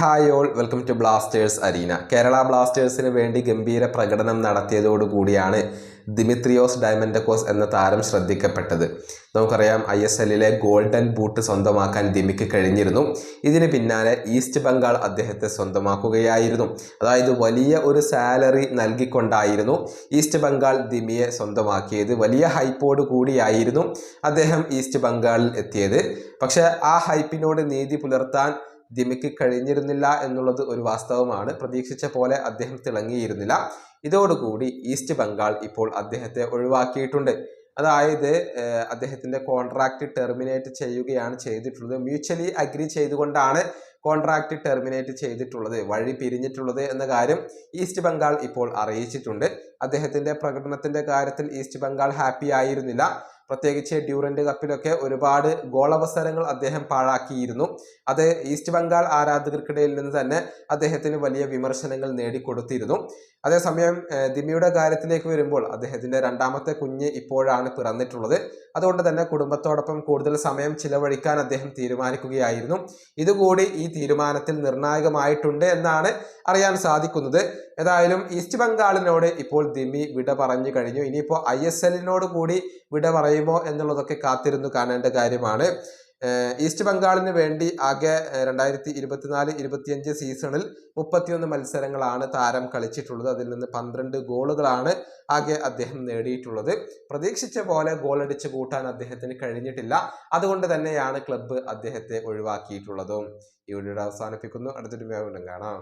Hi all welcome to Blasters arena Kerala ബ്ലാസ്റ്റേഴ്സിന് വേണ്ടി ഗംഭീര പ്രകടനം നടത്തിയതോടുകൂടിയാണ് ദിമിത്രിയോസ് ഡയമൻഡക്കോസ് എന്ന താരം ശ്രദ്ധിക്കപ്പെട്ടത്. നമുക്കറിയാം ഐ എസ് എല്ലിലെ ഗോൾഡൻ ബൂട്ട് സ്വന്തമാക്കാൻ ദിമിക്ക് കഴിഞ്ഞിരുന്നു. ഇതിന് പിന്നാലെ ഈസ്റ്റ് ബംഗാൾ അദ്ദേഹത്തെ സ്വന്തമാക്കുകയായിരുന്നു. അതായത് വലിയ ഒരു സാലറി നൽകിക്കൊണ്ടായിരുന്നു ഈസ്റ്റ് ബംഗാൾ ദിമിയെ സ്വന്തമാക്കിയത്. വലിയ ഹൈപ്പോട് കൂടിയായിരുന്നു അദ്ദേഹം ഈസ്റ്റ് ബംഗാളിൽ എത്തിയത്. പക്ഷേ ആ ഹൈപ്പിനോട് നീതി പുലർത്താൻ ദിമിക്ക് കഴിഞ്ഞിരുന്നില്ല എന്നുള്ളത് ഒരു വാസ്തവമാണ്. പ്രതീക്ഷിച്ച പോലെ അദ്ദേഹം തിളങ്ങിയിരുന്നില്ല. ഇതോടുകൂടി ഈസ്റ്റ് ബംഗാൾ ഇപ്പോൾ അദ്ദേഹത്തെ ഒഴിവാക്കിയിട്ടുണ്ട്. അതായത് അദ്ദേഹത്തിന്റെ കോൺട്രാക്ട് ടെർമിനേറ്റ് ചെയ്യുകയാണ് ചെയ്തിട്ടുള്ളത്. മ്യൂച്വലി അഗ്രി ചെയ്തുകൊണ്ടാണ് കോൺട്രാക്ട് ടെർമിനേറ്റ് ചെയ്തിട്ടുള്ളത് വഴി പിരിഞ്ഞിട്ടുള്ളത് എന്ന കാര്യം ഈസ്റ്റ് ബംഗാൾ ഇപ്പോൾ അറിയിച്ചിട്ടുണ്ട്. അദ്ദേഹത്തിന്റെ പ്രകടനത്തിന്റെ കാര്യത്തിൽ ഈസ്റ്റ് ബംഗാൾ ഹാപ്പി ആയിരുന്നില്ല. പ്രത്യേകിച്ച് ഡ്യൂറന്റ് കപ്പിലൊക്കെ ഒരുപാട് ഗോളവസരങ്ങൾ അദ്ദേഹം പാഴാക്കിയിരുന്നു. അത് ഈസ്റ്റ് ബംഗാൾ ആരാധകർക്കിടയിൽ നിന്ന് തന്നെ അദ്ദേഹത്തിന് വലിയ വിമർശനങ്ങൾ നേടിക്കൊടുത്തിരുന്നു. അതേസമയം ദിമിയുടെ കാര്യത്തിലേക്ക് വരുമ്പോൾ അദ്ദേഹത്തിന്റെ രണ്ടാമത്തെ കുഞ്ഞ് ഇപ്പോഴാണ് പിറന്നിട്ടുള്ളത്. അതുകൊണ്ട് തന്നെ കുടുംബത്തോടൊപ്പം കൂടുതൽ സമയം ചിലവഴിക്കാൻ അദ്ദേഹം തീരുമാനിക്കുകയായിരുന്നു. ഇതുകൂടി ഈ തീരുമാനത്തിൽ നിർണായകമായിട്ടുണ്ട് എന്നാണ് അറിയാൻ സാധിക്കുന്നത്. ഏതായാലും ഈസ്റ്റ് ബംഗാളിനോട് ഇപ്പോൾ ദിമി വിട പറഞ്ഞു കഴിഞ്ഞു. ഇനിയിപ്പോൾ ഐ എസ് എല്ലിനോട് കൂടി വിട പറയുമോ എന്നുള്ളതൊക്കെ കാത്തിരുന്നു കാണേണ്ട കാര്യമാണ്. ഈസ്റ്റ് ബംഗാളിന് വേണ്ടി ആകെ രണ്ടായിരത്തി ഇരുപത്തിനാല് ഇരുപത്തിയഞ്ച് സീസണിൽ മുപ്പത്തിയൊന്ന് മത്സരങ്ങളാണ് താരം കളിച്ചിട്ടുള്ളത്. അതിൽ നിന്ന് പന്ത്രണ്ട് ഗോളുകളാണ് ആകെ അദ്ദേഹം നേടിയിട്ടുള്ളത്. പ്രതീക്ഷിച്ച പോലെ ഗോൾ അടിച്ചു കൂട്ടാൻ അദ്ദേഹത്തിന് കഴിഞ്ഞിട്ടില്ല. അതുകൊണ്ട് തന്നെയാണ് ക്ലബ്ബ് അദ്ദേഹത്തെ ഒഴിവാക്കിയിട്ടുള്ളതും. ഈ വീഡിയോ അവസാനിപ്പിക്കുന്നു. അടുത്തൊരു വീണ്ടും കാണാം.